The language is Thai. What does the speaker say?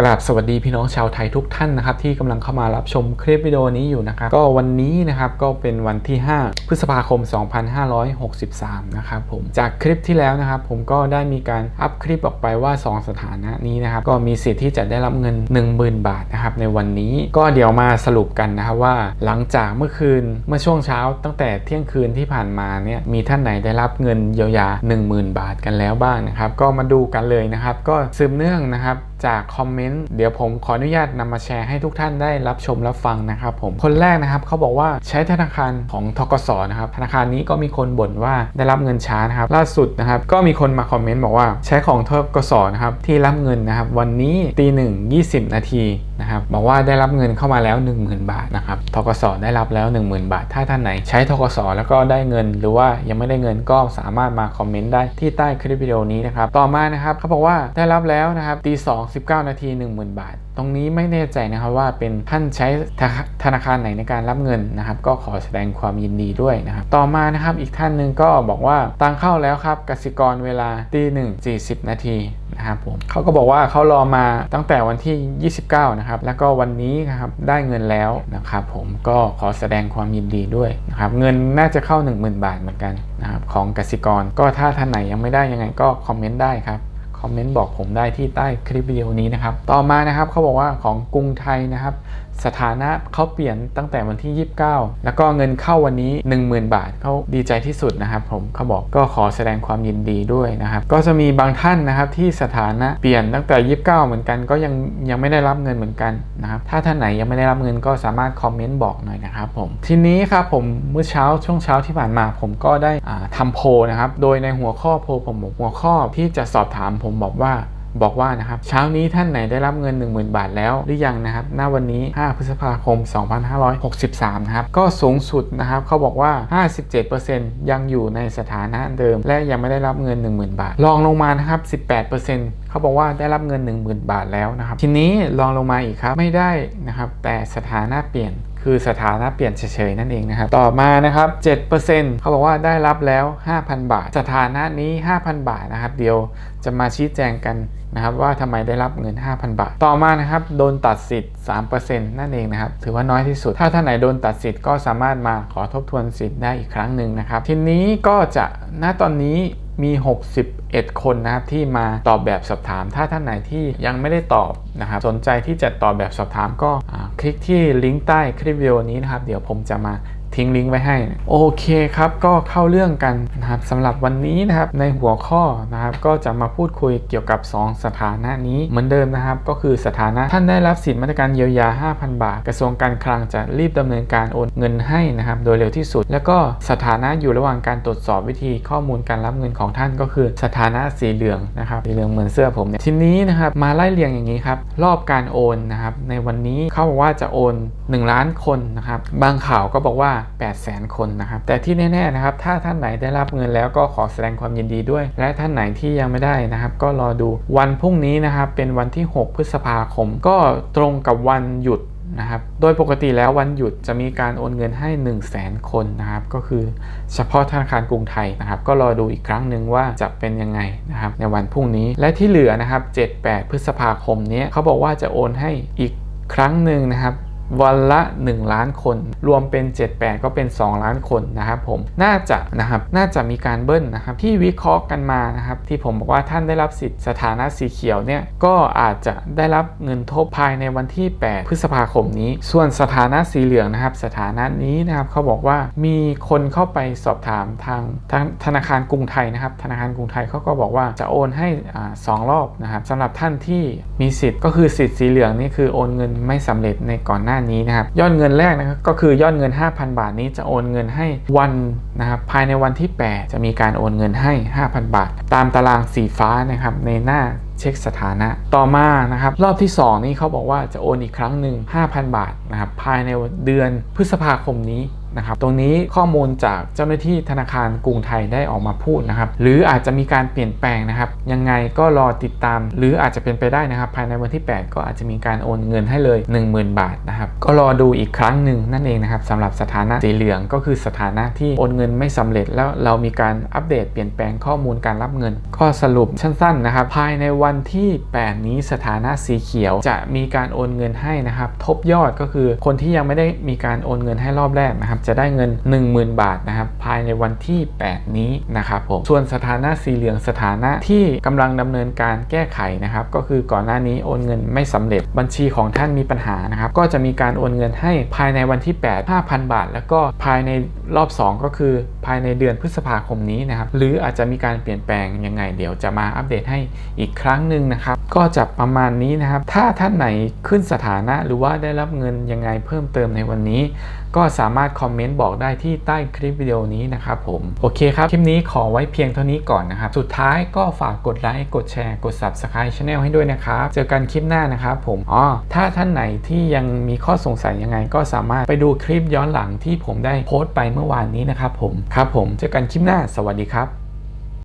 กราบสวัสดีพี่น้องชาวไทยทุกท่านนะครับที่กำลังเข้ามารับชมคลิปวิดีโอนี้อยู่นะครับก็วันนี้นะครับก็เป็นวันที่ 5 พฤษภาคม 2563 นะครับผมจากคลิปที่แล้วนะครับ ผมก็ได้มีการอัพคลิปออกไปว่า 2 สถานะนี้นะครับก็มีสิทธิ์ที่จะได้รับเงิน 10,000 บาทนะครับในวันนี้ก็เดี๋ยวมาสรุปกันนะครับว่า หลังจากเมื่อคืนเมื่อช่วงเช้า ตั้งแต่เที่ยงคืนที่ผ่านมาเนี่ยมีท่านไหนได้รับเงินเยียวยา 10,000 บาทกันแล้วบ้างนะครับก็มาดูกันเลยนะครับก็สืบเนื่องนะครับ จากคอมเมนต์เดี๋ยวผมขออนุญาตนำมาแชร์ให้ทุกท่านได้รับชมรับฟังนะครับผมคนแรกนะครับเขาบอกว่าใช้ธนาคารของทกศนะครับธนาคารนี้ก็มีคนบ่นว่าได้รับเงินช้านะครับล่าสุดนะครับก็มีคนมาคอมเมนต์บอกว่าใช้ของทกศนะครับที่รับเงินนะครับวันนี้ตีหนึ่งยี่สิบนาที นะครับบอกว่าได้รับเงินเข้ามาแล้ว 10,000 บาทนะครับทกสได้รับแล้ว 10,000 บาท ถ้าท่านไหนใช้ทกสแล้วก็ได้เงิน หรือว่ายังไม่ได้เงินก็สามารถมาคอมเมนต์ได้ที่ใต้คลิปวิดีโอนี้นะครับต่อมานะครับเขาบอกว่าได้รับแล้วนะครับตีสอง19นาที 10,000 บาท ตรงนี้ไม่แน่ใจนะครับว่าเป็นท่านใช้ธนาคารไหนในการรับเงินนะครับ ก็ขอแสดงความยินดีด้วยนะครับ ต่อมานะครับอีกท่านหนึ่งก็บอกว่าตังเข้าแล้วครับกสิกรเวลาตีหนึ่งสี่สิบนาทีนะครับผมเขาก็บอกว่าเขารอมาตั้งแต่วันที่ 29 นะครับ แล้วก็วันนี้นะครับได้เงินแล้วนะครับผมก็ขอแสดงความยินดีด้วยนะครับเงินน่าจะเข้า 10,000 บาทเหมือนกันนะครับของกสิกร ก็ถ้าท่านไหนยังไม่ได้ยังไงก็คอมเมนต์ได้ครับ คอมเมนต์บอกผมได้ที่ใต้คลิปวิดีโอนี้นะครับ ต่อมานะครับเขาบอกว่าของกรุงไทยนะครับ สถานะเขาเปลี่ยนตั้งแต่วันที่ 29 แล้วก็เงินเข้าวันนี้ 10,000 บาทเขาดีใจที่สุดนะครับผมเขาบอกก็ขอแสดงความยินดีด้วยนะครับ ก็จะมีบางท่านนะครับที่สถานะเปลี่ยนตั้งแต่ 29 เหมือนกัน ก็ยังยังไม่ได้รับเงินเหมือนกันนะครับ ถ้าท่านไหนยังไม่ได้รับเงินก็สามารถคอมเมนต์บอกหน่อยนะครับผม ทีนี้ครับผมเมื่อเช้าช่วงเช้าที่ผ่านมา ผมก็ได้ทำโพนะครับ โดยในหัวข้อโพผมบอกหัวข้อที่จะสอบถามผมบอกว่า บอกว่านะครับเช้านี้ท่านไหนได้รับเงิน 10,000 บาทแล้วหรือยังนะครับหน้าวันนี้ 5 พฤษภาคม 2563 นะครับ ก็สูงสุดนะครับเขาบอกว่า 57%ยังอยู่ในสถานะเดิม และยังไม่ได้รับเงิน 10,000 บาท ลองลงมานะครับ 18%เขาบอกว่าได้รับเงิน 10,000 บาทแล้วนะครับ ทีนี้ลองลงมาอีกครับไม่ได้นะครับแต่สถานะเปลี่ยน คือสถานะเปลี่ยนเฉยๆนั่นเองนะครับ ต่อมานะครับ7%เขาบอกว่าได้รับแล้ว 5,000 บาท สถานะนี้ 5,000 บาทนะครับ เดี๋ยวจะมาชี้แจงกันนะครับว่าทำไมได้รับเงิน 5,000 บาท ต่อมานะครับโดนตัดสิทธิ์ 3%นั่นเองนะครับ ถือว่าน้อยที่สุด ถ้าท่านไหนโดนตัดสิทธิ์ก็สามารถมาขอทบทวนสิทธิ์ได้อีกครั้งหนึ่งนะครับ ทีนี้ก็จะณตอนนี้มี 61 คนนะครับที่มาตอบแบบสอบถาม ถ้าท่านไหนที่ยังไม่ได้ตอบนะครับ สนใจที่จะตอบแบบสอบถามก็ คลิกที่ลิงก์ใต้คลิปวิดีโอนี้นะครับ เดี๋ยวผมจะมา ทิ้งลิงก์ไว้ให้ โอเคครับก็เข้าเรื่องกันนะครับสำหรับวันนี้นะครับในหัวข้อนะครับก็จะมาพูดคุยเกี่ยวกับ 2 สถานะนี้เหมือนเดิมนะครับ ก็คือสถานะท่านได้รับสิทธิมาตรการเยียวยา 5,000 บาท กระทรวงการคลังจะรีบดำเนินการโอนเงินให้นะครับโดยเร็วที่สุด แล้วก็สถานะอยู่ระหว่างการตรวจสอบวิธีข้อมูลการรับเงินของท่านก็คือ สถานะสีเหลืองนะครับสีเหลืองเหมือนเสื้อผมเนี่ยทีนี้นะครับมาไล่เรียงอย่างนี้ครับรอบการโอนนะครับในวันนี้เขาบอกว่าจะโอน 1 ล้านคนนะครับบางข่าวก็บอกว่า8 0 0 0 0 0 คนนะครับ แต่ที่แน่ๆนะครับ ถ้าท่านไหนได้รับเงินแล้วก็ขอแสดงความยินดีด้วย และท่านไหนที่ยังไม่ได้นะครับ ก็รอดูวันพรุ่งนี้นะครับเป็นวันที่ 6 พฤษภาคม ก็ตรงกับวันหยุดนะครับ โดยปกติแล้ววันหยุดจะมีการโอนเงินให้ 1 0 0 0 0แสนคนนะครับ ก็คือเฉพาะธนาคารกรุงไทยนะครับ ก็รอดูอีกครั้งหนึ่งว่าจะเป็นยังไงนะครับในวันพรุ่งนี้ และที่เหลือนะครับ 7-8 พฤษภาคมนี้เขาบอกว่าจะโอนให้อีกครั้งหนึ่งนะครับ วันละ 1 ล้านคน รวมเป็น 78 ก็เป็น 2 ล้านคนนะครับผมน่าจะนะครับน่าจะมีการเบิ้ลนะครับที่วิเคราะห์กันมานะครับที่ผมบอกว่าท่านได้รับสิทธิ์สถานะสีเขียวเนี่ยก็อาจจะได้รับเงินทบภายในวันที่ 8 พฤษภาคมนี้ ส่วนสถานะสีเหลืองนะครับ สถานะนี้นะครับเขาบอกว่ามีคนเข้าไปสอบถามทางทางธนาคารกรุงไทยนะครับ ธนาคารกรุงไทยเขาก็บอกว่าจะโอนให้อ่าสองรอบนะครับสำหรับท่านที่มีสิทธิ์ก็คือสิทธิ์สีเหลืองนี่คือโอนเงินไม่สำเร็จในก่อนหน้านี้นะครับยอดเงินแรกนะครับก็คือยอดเงิน 5,000 บาทนี้จะโอนเงินให้วันนะครับภายในวันที่ 8 จะมีการโอนเงินให้ 5,000 บาท ตามตารางสีฟ้านะครับในหน้าเช็คสถานะ ต่อมานะครับรอบที่ 2 นี้เขาบอกว่าจะโอนอีกครั้งหนึ่ง5,000 บาทนะครับภายในเดือนพฤษภาคมนี้ นะครับตรงนี้ข้อมูลจากเจ้าหน้าที่ธนาคารกรุงไทยได้ออกมาพูดนะครับหรืออาจจะมีการเปลี่ยนแปลงนะครับ ยังไงก็รอติดตาม หรืออาจจะเป็นไปได้นะครับ ภายในวันที่ 8 ก็อาจจะมีการโอนเงินให้เลย 10,000 บาทนะครับก็รอดูอีกครั้งหนึ่งนั่นเองนะครับสำหรับสถานะสีเหลืองก็คือสถานะที่โอนเงินไม่สำเร็จ แล้วเรามีการอัปเดตเปลี่ยนแปลงข้อมูลการรับเงิน ก็สรุปสั้นๆนะครับภายในวันที่ 8 นี้สถานะสีเขียว จะมีการโอนเงินให้นะครับทบยอดก็คือคนที่ยังไม่ได้มีการโอนเงินให้รอบแรกนะครับจะได้เงิน 10,000 บาทนะครับภายในวันที่ 8 นี้นะครับผมส่วนสถานะสีเหลืองสถานะที่กำลังดำเนินการแก้ไขนะครับก็คือก่อนหน้านี้โอนเงินไม่สำเร็จบัญชีของท่านมีปัญหานะครับก็จะมีการโอนเงินให้ภายในวันที่ 8 5,000 บาท แล้วก็ภายในรอบ 2 ก็คือภายในเดือนพฤษภาคมนี้นะครับหรืออาจจะมีการเปลี่ยนแปลงยังไง เดี๋ยวจะมาอัปเดตให้อีกครั้งหนึ่งนะครับก็จะประมาณนี้นะครับถ้าท่านไหนขึ้นสถานะหรือว่าได้รับเงินยังไงเพิ่มเติมในวันนี้ ก็สามารถคอมอมเมนต์บอกได้ที่ใต้คลิปวิดีโอนี้นะครับผม โอเคครับ คลิปนี้ขอไว้เพียงเท่านี้ก่อนนะครับ สุดท้ายก็ฝากกดไลค์ กดแชร์ กด Subscribe Channel ให้ด้วยนะครับ เจอกันคลิปหน้านะครับผมอ๋อถ้าท่านไหนที่ยังมีข้อสงสัยยังไง ก็สามารถไปดูคลิปย้อนหลังที่ผมได้โพสต์ไปเมื่อวานนี้นะครับผมครับผมเจอกันคลิปหน้าสวัสดีครับ